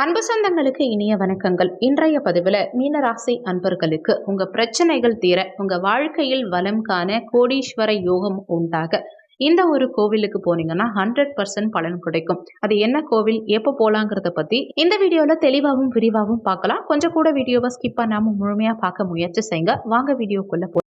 அன்பு சொந்தங்களுக்கு இனிய வணக்கங்கள். இன்றைய பதிவில் மீனராசி அன்பர்களுக்கு உங்க பிரச்சனைகள் தீர உங்க வாழ்க்கையில் வளம் காண கோடீஸ்வர யோகம் உண்டாக. இந்த ஒரு கோவிலுக்கு போனீங்கன்னா ஹண்ட்ரட் பர்சன்ட் பலன் கிடைக்கும். அது என்ன கோவில் எப்போ போகலாங்கிறத பத்தி இந்த வீடியோவில் தெளிவாகவும் விரிவாகவும் பார்க்கலாம். கொஞ்சம் கூட வீடியோவை ஸ்கிப் பண்ணாமல் முழுமையா பார்க்க முயற்சி செய்யுங்க வாங்க வீடியோக்குள்ள போ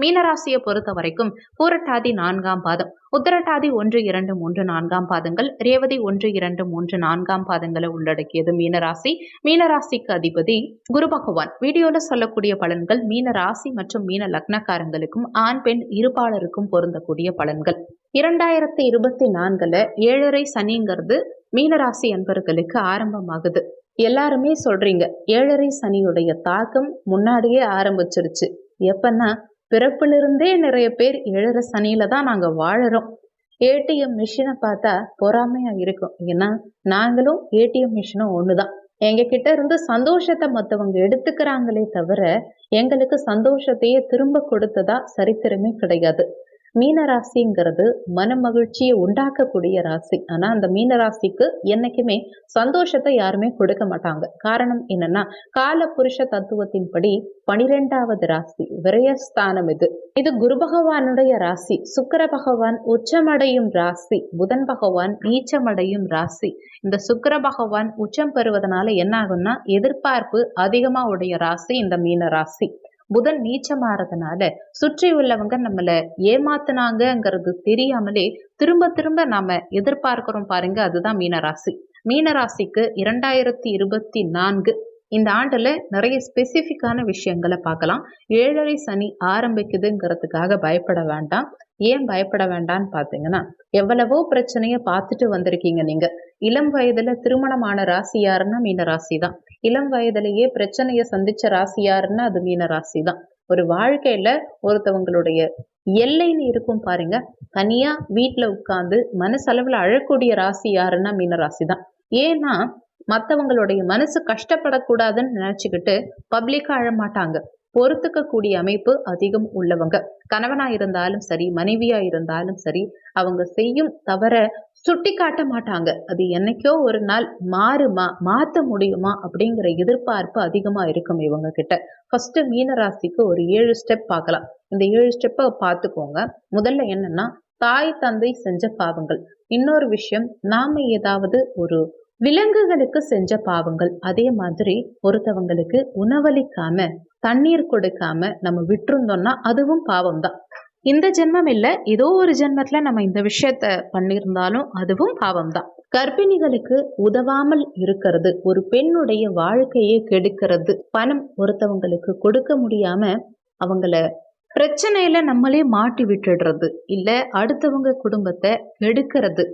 மீனராசியை பொறுத்த வரைக்கும் பூரட்டாதி நான்காம் பாதம் உத்தரட்டாதி ஒன்று இரண்டு மூன்று நான்காம் பாதங்கள் ரேவதி ஒன்று இரண்டு மூன்று நான்காம் பாதங்களை உள்ளடக்கியது மீனராசி. மீனராசிக்கு அதிபதி குரு பகவான். வீடியோல சொல்லக்கூடிய பலன்கள் மீனராசி மற்றும் மீன லக்னக்காரங்களுக்கும் ஆண் பெண் இருபாளருக்கும் பொருந்தக்கூடிய பலன்கள். இரண்டாயிரத்தி இருபத்தி நான்குல ஏழரை சனிங்கிறது மீனராசி அன்பர்களுக்கு ஆரம்பமாகுது. எல்லாருமே சொல்றீங்க ஏழரை சனியுடைய தாக்கம் முன்னாடியே ஆரம்பிச்சிருச்சு. எப்பன்னா பிறப்பிலிருந்தே நிறைய பேர் எழுற சனியில தான் நாங்கள் வாழறோம். ஏடிஎம் மிஷினை பார்த்தா பொறாமையா இருக்கும். ஏன்னா நாங்களும் ஏடிஎம் மிஷினும் ஒன்று தான் எங்ககிட்ட இருந்து சந்தோஷத்தை மற்றவங்க எடுத்துக்கிறாங்களே தவிர எங்களுக்கு சந்தோஷத்தையே திரும்ப கொடுத்ததா சரித்திரமே கிடையாது. மீன ராசிங்கிறது மன மகிழ்ச்சியை உண்டாக்கக்கூடிய ராசி. ஆனா அந்த மீன ராசிக்கு என்னைக்குமே சந்தோஷத்தை யாருமே கொடுக்க மாட்டாங்க. காரணம் என்னன்னா கால புருஷ தத்துவத்தின்படி பனிரெண்டாவது ராசி விரயஸ்தானம் இது. இது குரு பகவானுடைய ராசி சுக்கர பகவான் உச்சமடையும் ராசி புதன் பகவான் நீச்சமடையும் ராசி. இந்த சுக்கர பகவான் உச்சம் பெறுவதனால என்ன ஆகும்னா எதிர்பார்ப்பு அதிகமா உடைய ராசி இந்த மீன ராசி. புதன் நீச்சமாறதுனால சுற்றி உள்ளவங்க நம்மளை ஏமாத்தினாங்கிறது தெரியாமலே திரும்ப திரும்ப நாம எதிர்பார்க்கிறோம் பாருங்க அதுதான் மீனராசி. மீனராசிக்கு இரண்டாயிரத்தி இருபத்தி நான்கு இந்த ஆண்டுல நிறைய ஸ்பெசிஃபிக்கான விஷயங்களை பார்க்கலாம். ஏழரை சனி ஆரம்பிக்குதுங்கிறதுக்காக பயப்பட வேண்டாம். ஏன் பயப்பட வேண்டாம்னு பார்த்தீங்கன்னா எவ்வளவோ பிரச்சனையை பார்த்துட்டு வந்திருக்கீங்க நீங்க. இளம் வயதுல திருமணமான ராசி யாருன்னா மீன ராசி தான். இளம் வயதிலேயே பிரச்சனையை சந்திச்ச ராசி யாருன்னா அது மீன ராசி தான் ஒரு வாழ்க்கையில ஒருத்தவங்களுடைய எல்லைன்னு இருக்கும் பாருங்க. தனியா வீட்டுல உட்கார்ந்து மனசளவுல அழக்கூடிய ராசி யாருன்னா மீன ராசி தான் ஏன்னா மற்றவங்களுடைய மனசு கஷ்டப்படக்கூடாதுன்னு நினைச்சுக்கிட்டு பப்ளிக்கா அழமாட்டாங்க. பொறுத்துக்க கூடிய அமைப்பு அதிகம் உள்ளவங்க. கணவனா இருந்தாலும் சரி மனைவியா இருந்தாலும் சரி அவங்க செய்யும் தவற சுட்டி காட்ட மாட்டாங்க. அது என்னைக்கோ ஒரு நாள் மாறுமா மாற்ற முடியுமா அப்படிங்கிற எதிர்பார்ப்பு அதிகமா இருக்கும் இவங்க கிட்ட ஃபர்ஸ்ட் மீனராசிக்கு ஒரு ஏழு ஸ்டெப் பார்க்கலாம். இந்த ஏழு ஸ்டெப்பை பார்த்துக்கோங்க. முதல்ல என்னன்னா தாய் தந்தை செஞ்ச பாவங்கள். இன்னொரு விஷயம் நாம ஏதாவது ஒரு விலங்குகளுக்கு செஞ்ச பாவங்கள். அதே மாதிரி ஒருத்தவங்களுக்கு உணவளிக்காம தண்ணீர் கொடுக்காம நம்ம விட்டுருந்தோம்னா அதுவும் பாவம் தான் இந்த ஜென்மம் இல்லை ஏதோ ஒரு ஜென்மத்தில் நம்ம இந்த விஷயத்த பண்ணியிருந்தாலும் அதுவும் பாவம் தான் கர்ப்பிணிகளுக்கு உதவாமல் இருக்கிறது ஒரு பெண்ணுடைய வாழ்க்கையை கெடுக்கிறது பணம் ஒருத்தவங்களுக்கு கொடுக்க முடியாம அவங்கள பிரச்சனையில நம்மளே மாட்டி விட்டுடுறது இல்ல அடுத்தவங்க குடும்பத்தை கெடுக்கிறது.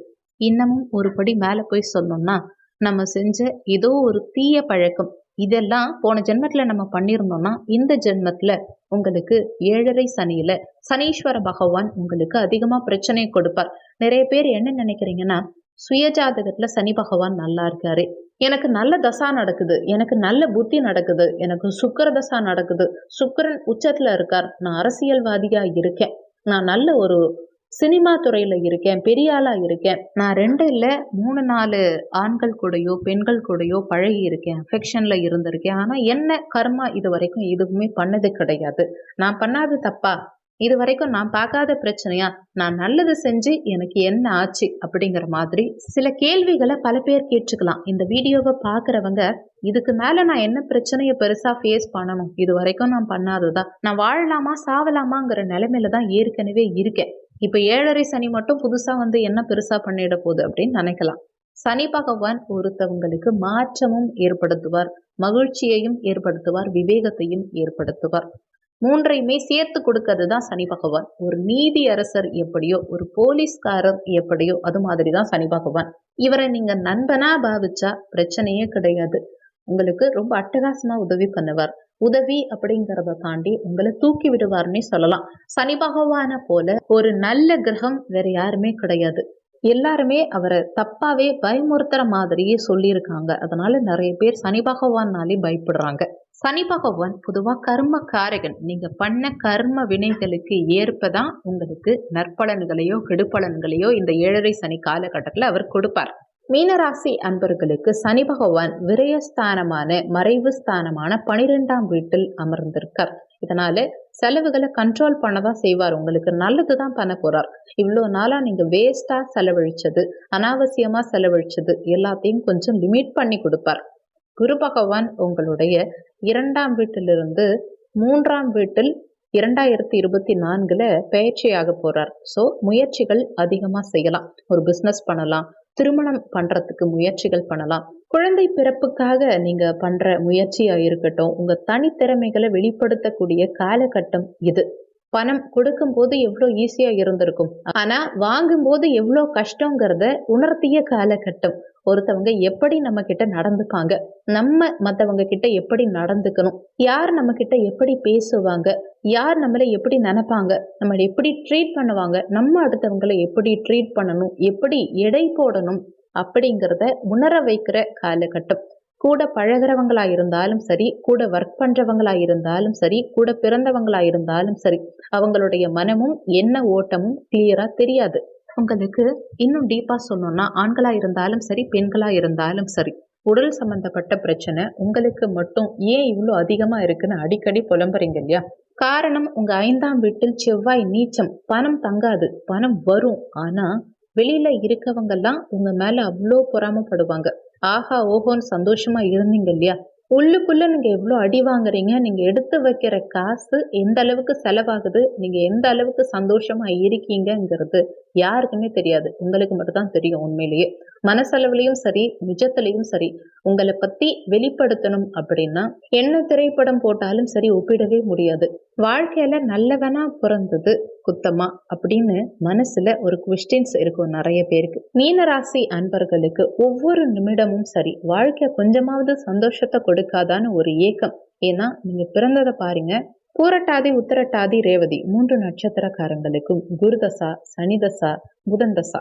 இன்னமும் ஒரு படி மேல போய் சொன்னோம்னா நம்ம செஞ்ச ஏதோ ஒரு தீய பழக்கம் இதெல்லாம் போன ஜென்மத்துல நம்ம பண்ணியிருந்தோம்னா இந்த ஜென்மத்துல உங்களுக்கு ஏழரை சனியில சனீஸ்வர பகவான் உங்களுக்கு அதிகமா பிரச்சனையை கொடுப்பார். நிறைய பேர் என்ன நினைக்கிறீங்கன்னா சுயஜாதகத்துல சனி பகவான் நல்லா இருக்காரு. எனக்கு நல்ல தசா நடக்குது. எனக்கு நல்ல புத்தி நடக்குது. எனக்கு சுக்கர தசா நடக்குது. சுக்கரன் உச்சத்துல இருக்கார். நான் அரசியல்வாதியா இருக்கேன். நான் நல்ல ஒரு சினிமா துறையில் இருக்கேன் பெரிய ஆளாக இருக்கேன். நான் ரெண்டு இல்லை மூணு நாலு ஆண்கள் கூடயோ பெண்கள் கூடயோ பழகி இருக்கேன். அஃபெக்ஷனில் இருந்திருக்கேன். ஆனால் என்ன கர்மா இது வரைக்கும் எதுவுமே பண்ணது கிடையாது. நான் பண்ணாது தப்பா? இது வரைக்கும் நான் பார்க்காத பிரச்சனையா? நான் நல்லது செஞ்சு எனக்கு என்ன ஆச்சு? அப்படிங்கிற மாதிரி சில கேள்விகளை பல பேர் கேட்டுக்கலாம். இந்த வீடியோவை பார்க்குறவங்க இதுக்கு மேல நான் என்ன பிரச்சனையை பெருசா ஃபேஸ் பண்ணணும்? இது வரைக்கும் நான் பண்ணாததா? நான் வாழலாமா சாவலாமாங்கிற நிலைமையில தான் ஏற்கனவே இருக்கேன். இப்போ ஏழரை சனி மட்டும் புதுசாக வந்து என்ன பெருசாக பண்ணிட போகுது அப்படின்னு நினைக்கலாம். சனி பகவான் ஒருத்தவங்களுக்கு மாற்றமும் ஏற்படுத்துவார் மகிழ்ச்சியையும் ஏற்படுத்துவார் விவேகத்தையும் ஏற்படுத்துவார். மூன்றையுமே சேர்த்து கொடுக்கறது தான் சனி பகவான். ஒரு நீதி அரசர் எப்படியோ ஒரு போலீஸ்காரர் எப்படியோ அது மாதிரி தான் சனி பகவான். இவரை நீங்க நண்பனா பாவிச்சா பிரச்சனையே கிடையாது. உங்களுக்கு ரொம்ப அட்டகாசமா உதவி பண்ணுவார். உதவி அப்படிங்கிறத தாண்டி உங்களை தூக்கி விடுவார்னே சொல்லலாம். சனி பகவான போல ஒரு நல்ல கிரகம் வேற யாருமே கிடையாது. எல்லாருமே அவரை தப்பாவே பயமுறுத்துற மாதிரியே சொல்லியிருக்காங்க. அதனால நிறைய பேர் சனி பகவான்னாலே பயப்படுறாங்க. சனி பகவான் பொதுவா கர்ம காரகன். நீங்க பண்ண கர்ம வினைகளுக்கு ஏற்பதான் உங்களுக்கு நற்பலன்களையோ கெடுபலன்களையோ இந்த ஏழரை சனி காலகட்டத்தில் அவர் கொடுப்பார். மீனராசி அன்பர்களுக்கு சனி பகவான் விரயஸ்தானமான மறைவு ஸ்தானமான பனிரெண்டாம் வீட்டில் அமர்ந்திருக்கார். இதனால செலவுகளை கண்ட்ரோல் பண்ணதான் செய்வார். உங்களுக்கு நல்லது தான் பண்ண போறார். இவ்வளோ நாளா நீங்க வேஸ்டா செலவழிச்சது அனாவசியமா செலவழிச்சது எல்லாத்தையும் கொஞ்சம் லிமிட் பண்ணி கொடுப்பார். குரு பகவான் உங்களுடைய இரண்டாம் வீட்டிலிருந்து மூன்றாம் வீட்டில் இரண்டாயிரத்தி இருபத்தி நான்குல பயிற்சியாக போறார். ஸோ முயற்சிகள் அதிகமாக செய்யலாம். ஒரு பிஸ்னஸ் பண்ணலாம். திருமணம் பண்றதுக்கு முயற்சிகள் பண்ணலாம். குழந்தை பிறப்புக்காக நீங்க பண்ற முயற்சியா இருக்கட்டும் உங்க தனித்திறமைகளை வெளிப்படுத்தக்கூடிய காலகட்டம் இது. பணம் கொடுக்கும் போது எவ்வளோ ஈஸியா இருந்திருக்கும். ஆனா வாங்கும்போது எவ்வளோ கஷ்டங்கிறத உணர்த்திய காலகட்டம். ஒருத்தவங்க எப்படி நம்ம கிட்ட நடந்துப்பாங்க? நம்ம மற்றவங்க கிட்ட எப்படி நடந்துக்கணும்? யார் நம்ம கிட்ட எப்படி பேசுவாங்க? யார் நம்மளை எப்படி நினைப்பாங்க? நம்மளை எப்படி ட்ரீட் பண்ணுவாங்க? நம்ம அடுத்தவங்களை எப்படி ட்ரீட் பண்ணணும்? எப்படி எடை போடணும்? அப்படிங்கிறத உணர வைக்கிற காலகட்டம். கூட பழகிறவங்களா இருந்தாலும் சரி கூட ஒர்க் பண்றவங்களா இருந்தாலும் சரி கூட பிறந்தவங்களா இருந்தாலும் சரி அவங்களுடைய மனமும் என்ன ஓட்டமும் கிளியரா தெரியாது. உங்களுக்கு இன்னும் டீப்பாக சொன்னோம்னா ஆண்களாக இருந்தாலும் சரி பெண்களாக இருந்தாலும் சரி உடல் சம்பந்தப்பட்ட பிரச்சனை உங்களுக்கு மட்டும் ஏன் இவ்வளோ அதிகமாக இருக்குன்னு அடிக்கடி புலம்புறீங்க இல்லையா? காரணம் உங்கள் ஐந்தாம் வீட்டில் செவ்வாய் நீச்சம் பணம் தங்காது பணம் வரும். ஆனால் வெளியில் இருக்கவங்கெல்லாம் உங்கள் மேலே அவ்வளோ பொறாமப்படுவாங்க. ஆஹா ஓஹோன்னு சந்தோஷமா இருந்தீங்க இல்லையா? உள்ளுக்குள்ள நீங்க எவ்வளோ அடி வாங்குறீங்க? நீங்க எடுத்து வைக்கிற காசு எந்த அளவுக்கு செலவாகுது? நீங்க எந்த அளவுக்கு சந்தோஷமா இருக்கீங்கங்கிறது யாருக்குமே தெரியாது. உங்களுக்கு மட்டும் தான் தெரியும் உண்மையிலேயே. மனசளவுலையும் சரி நிஜத்திலையும் சரி உங்களை பத்தி வெளிப்படுத்தணும் அப்படின்னா என்ன திரைப்படம் போட்டாலும் சரி ஒப்பிடவே முடியாது. வாழ்க்கையில நல்லவனா பிறந்தது குத்தமா அப்படின்னு மனசுல ஒரு கொஸ்டின்ஸ் இருக்கும் நிறைய பேருக்கு. மீனராசி அன்பர்களுக்கு ஒவ்வொரு நிமிடமும் சரி வாழ்க்கை கொஞ்சமாவது சந்தோஷத்தை கொடுக்காதான்னு ஒரு ஏக்கம். ஏன்னா நீங்க பிறந்ததை பாருங்க. பூரட்டாதி உத்தரட்டாதி ரேவதி மூன்று நட்சத்திரக்காரங்களுக்கும் குருதசா சனிதசா புதன்தசா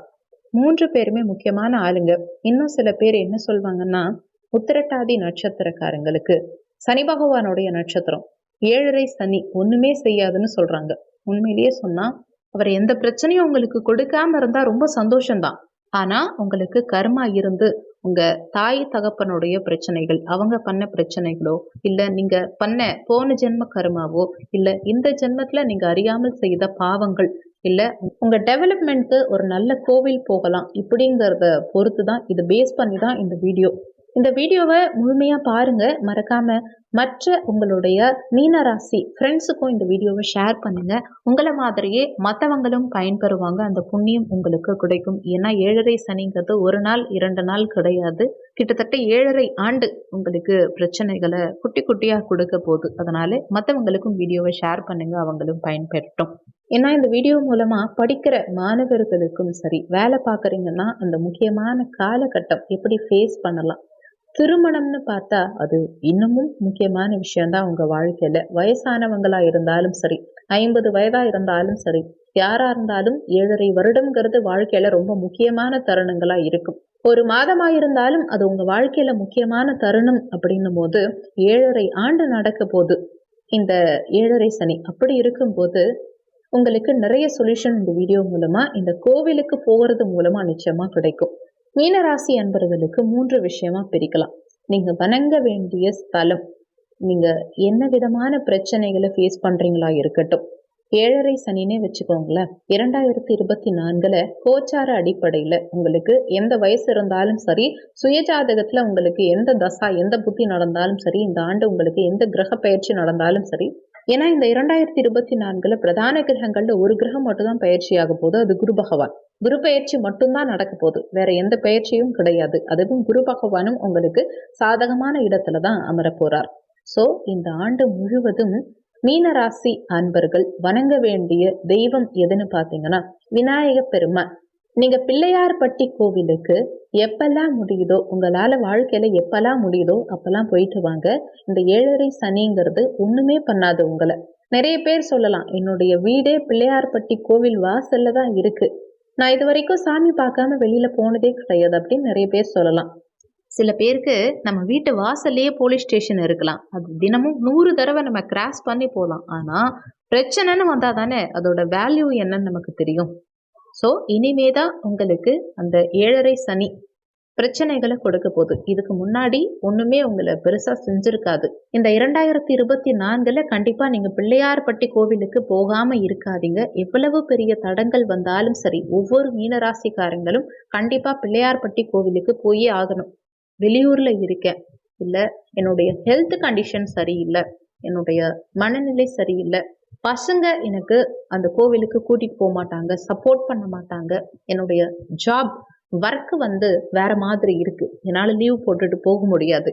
மூன்று பேருமே முக்கியமான ஆளுங்க. இன்னும் சில பேர் என்ன சொல்வாங்கன்னா உத்திரட்டாதி நட்சத்திரக்காரங்களுக்கு. சனி பகவானுடைய நட்சத்திரம். ஏழரை சனி ஒண்ணுமே செய்யாதுன்னு சொல்றாங்க. உண்மையிலேயே சொன்னா அவர் எந்த பிரச்சனையும் உங்களுக்கு கொடுக்காம இருந்தா ரொம்ப சந்தோஷம்தான். ஆனா உங்களுக்கு கர்மா இருந்து உங்கள் தாய் தகப்பனுடைய பிரச்சனைகள் அவங்க பண்ண பிரச்சனைகளோ இல்லை நீங்கள் பண்ண போன ஜென்ம கருமாவோ இல்லை இந்த ஜென்மத்தில் நீங்கள் அறியாமல் செய்த பாவங்கள் இல்லை உங்கள் டெவலப்மெண்ட்க்கு ஒரு நல்ல கோவில் போகலாம் இப்படிங்கிறத பொறுத்து தான் இதை பேஸ் பண்ணி தான் இந்த வீடியோ இந்த வீடியோவை முழுமையாக பாருங்கள் மறக்காமல் மற்ற உங்களுடைய மீனராசி ஃப்ரெண்ட்ஸுக்கும் இந்த வீடியோவை ஷேர் பண்ணுங்கள் உங்களை மாதிரியே மற்றவங்களும் பயன்பெறுவாங்க. அந்த புண்ணியம் உங்களுக்கு கிடைக்கும். ஏன்னா ஏழரை சனிங்கிறது ஒரு நாள் இரண்டு நாள் கிடையாது. கிட்டத்தட்ட ஏழரை ஆண்டு உங்களுக்கு பிரச்சனைகளை குட்டி குட்டியாக கொடுக்க போகுது. அதனால மற்றவங்களுக்கும் வீடியோவை ஷேர் பண்ணுங்கள் அவங்களும் பயன்பெறட்டும். ஏன்னா இந்த வீடியோ மூலமாக படிக்கிற மாணவர்களுக்கும் சரி வேலை பார்க்குறீங்கன்னா அந்த முக்கியமான காலகட்டம் எப்படி ஃபேஸ் பண்ணலாம்? திருமணம்னு பார்த்தா அது இன்னமும் முக்கியமான விஷயம்தான் உங்கள் வாழ்க்கையில். வயசானவங்களாக இருந்தாலும் சரி ஐம்பது வயதாக இருந்தாலும் சரி யாராக இருந்தாலும் ஏழரை வருடம்ங்கிறது வாழ்க்கையில் ரொம்ப முக்கியமான தருணங்களாக இருக்கும். ஒரு மாதமாக இருந்தாலும் அது உங்கள் வாழ்க்கையில் முக்கியமான தருணம் அப்படின்னும் போது ஏழரை ஆண்டு நடக்க போது இந்த ஏழரை சனி அப்படி இருக்கும்போது உங்களுக்கு நிறைய சொல்யூஷன் இந்த வீடியோ மூலமாக இந்த கோவிலுக்கு போகிறது மூலமாக நிச்சயமாக கிடைக்கும். மீனராசி அன்பர்களுக்கு மூன்று விஷயமா பிரிக்கலாம். நீங்கள் வணங்க வேண்டிய ஸ்தலம். நீங்கள் என்ன விதமான பிரச்சனைகளை ஃபேஸ் பண்ணுறீங்களா இருக்கட்டும். ஏழரை சனினே வச்சுக்கோங்களேன். இரண்டாயிரத்தி இருபத்தி நான்குல கோச்சார அடிப்படையில் உங்களுக்கு எந்த வயசு இருந்தாலும் சரி சுயஜாதகத்தில் உங்களுக்கு எந்த தசா எந்த புத்தி நடந்தாலும் சரி இந்த ஆண்டு உங்களுக்கு எந்த கிரக பயிற்சி நடந்தாலும் சரி ஏன்னா இந்த இரண்டாயிரத்தி இருபத்தி நான்குல பிரதான கிரகங்கள்ல ஒரு கிரகம் மட்டும்தான் பயிற்சியாக போகுது. அது குரு பகவான். குரு பயிற்சி மட்டும்தான் நடக்க போகுது. வேற எந்த பயிற்சியும் கிடையாது. அதுவும் குரு பகவானும் உங்களுக்கு சாதகமான இடத்துல தான் அமர போறார் சோ இந்த ஆண்டு முழுவதும் மீனராசி அன்பர்கள் வணங்க வேண்டிய தெய்வம் எதுன்னு பாத்தீங்கன்னா விநாயக பெருமான். நீங்கள் பிள்ளையார்பட்டி கோவிலுக்கு எப்பெல்லாம் முடியுதோ உங்களால் வாழ்க்கையில் எப்பெல்லாம் முடியுதோ அப்பெல்லாம் போயிட்டு வாங்க. இந்த ஏழரை சனிங்கிறது ஒன்றுமே பண்ணாது உங்களை. நிறைய பேர் சொல்லலாம் என்னுடைய வீடே பிள்ளையார்பட்டி கோவில் வாசல்ல தான் இருக்கு. நான் இது வரைக்கும் சாமி பார்க்காம வெளியில போனதே கிடையாது அப்படின்னு நிறைய பேர் சொல்லலாம். சில பேருக்கு நம்ம வீட்டு வாசல்லையே போலீஸ் ஸ்டேஷன் இருக்கலாம். அது தினமும் நூறு தடவை நம்ம கிராஸ் பண்ணி போகலாம். ஆனால் பிரச்சனைன்னு வந்தால் தானே அதோட வேல்யூ என்னன்னு நமக்கு தெரியும். ஸோ இனிமே தான் உங்களுக்கு அந்த ஏழரை சனி பிரச்சனைகளை கொடுக்க போகுது. இதுக்கு முன்னாடி ஒன்றுமே உங்களை பெருசாக செஞ்சுருக்காது. இந்த இரண்டாயிரத்தி இருபத்தி நான்கில் கண்டிப்பாக நீங்கள் பிள்ளையார்பட்டி கோவிலுக்கு போகாமல் இருக்காதீங்க. எவ்வளவு பெரிய தடங்கள் வந்தாலும் சரி ஒவ்வொரு மீனராசிக்காரங்களும் கண்டிப்பாக பிள்ளையார்பட்டி கோவிலுக்கு போயே ஆகணும். வெளியூரில் இருக்கேன் இல்லை என்னுடைய ஹெல்த் கண்டிஷன் சரியில்லை என்னுடைய மனநிலை சரியில்லை பசங்க எனக்கு அந்த கோவிலுக்கு கூட்டிகிட்டு போக மாட்டாங்க சப்போர்ட் பண்ண மாட்டாங்க. என்னுடைய ஜாப் ஒர்க் வந்து வேற மாதிரி இருக்கு. என்னால் லீவ் போட்டுட்டு போக முடியாது.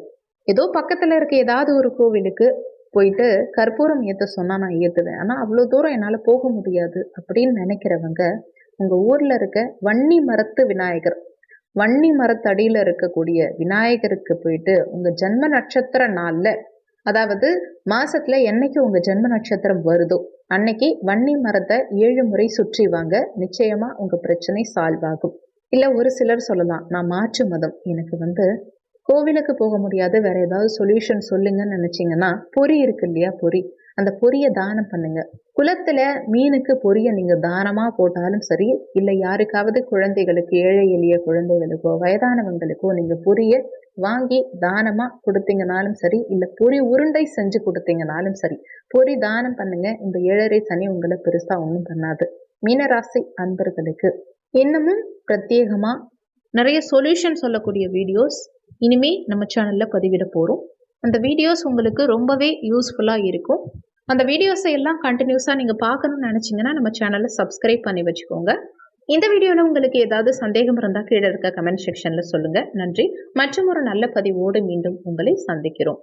ஏதோ பக்கத்தில் இருக்க ஏதாவது ஒரு கோவிலுக்கு போயிட்டு கற்பூரம் ஏற்ற சொன்னால் நான் ஏற்றுவேன் ஆனால் அவ்வளோ தூரம் என்னால் போக முடியாது அப்படின்னு நினைக்கிறவங்க உங்கள் ஊரில் இருக்க வன்னி மரத்து விநாயகர் வன்னி மரத்தடியில் இருக்கக்கூடிய விநாயகருக்கு போயிட்டு உங்கள் ஜென்ம நட்சத்திர நாளில் அதாவது மாசத்துல என்னைக்கு உங்க ஜென்ம நட்சத்திரம் வருதோ அன்னைக்கு வன்னி மரத்தை ஏழு முறை சுற்றி வாங்க நிச்சயமா உங்க பிரச்சனை சால்வ் ஆகும். இல்ல ஒரு சிலர் சொல்லலாம் நான் மாற்று மதம் எனக்கு வந்து கோவிலுக்கு போக முடியாது வேற ஏதாவது சொல்யூஷன் சொல்லுங்கன்னு நினைச்சீங்கன்னா பொறி இருக்கு இல்லையா பொறி? அந்த பொரிய தானம் பண்ணுங்க. குளத்துல மீனுக்கு பொரிய நீங்க தானமா போட்டாலும் சரி இல்லை யாருக்காவது குழந்தைகளுக்கு ஏழை எளிய குழந்தைகளுக்கோ வயதானவங்களுக்கோ நீங்க பொரிய வாங்கி தானமா கொடுத்தீங்கனாலும் சரி இல்லை பொறி உருண்டை செஞ்சு கொடுத்தீங்கனாலும் சரி பொரி தானம் பண்ணுங்க. இந்த ஏழரை சனி உங்களை பெருசா ஒன்றும் பண்ணாது. மீனராசி அன்பர்களுக்கு இன்னமும் பிரத்யேகமா நிறைய சொல்யூஷன் சொல்லக்கூடிய வீடியோஸ் இனிமே நம்ம சேனல்ல பதிவிட போறோம். அந்த வீடியோஸ் உங்களுக்கு ரொம்பவே யூஸ்ஃபுல்லாக இருக்கும். அந்த வீடியோஸை எல்லாம் கண்டினியூஸாக நீங்கள் பார்க்கணும்னு நினச்சிங்கன்னா நம்ம சேனலை சப்ஸ்கிரைப் பண்ணி வச்சுக்கோங்க. இந்த வீடியோவில் உங்களுக்கு ஏதாவது சந்தேகம் இருந்தால் கீழே இருக்க கமெண்ட் செக்ஷனில் சொல்லுங்கள் நன்றி. மற்றும் ஒரு நல்ல பதிவோடு மீண்டும் உங்களை சந்திக்கிறோம்.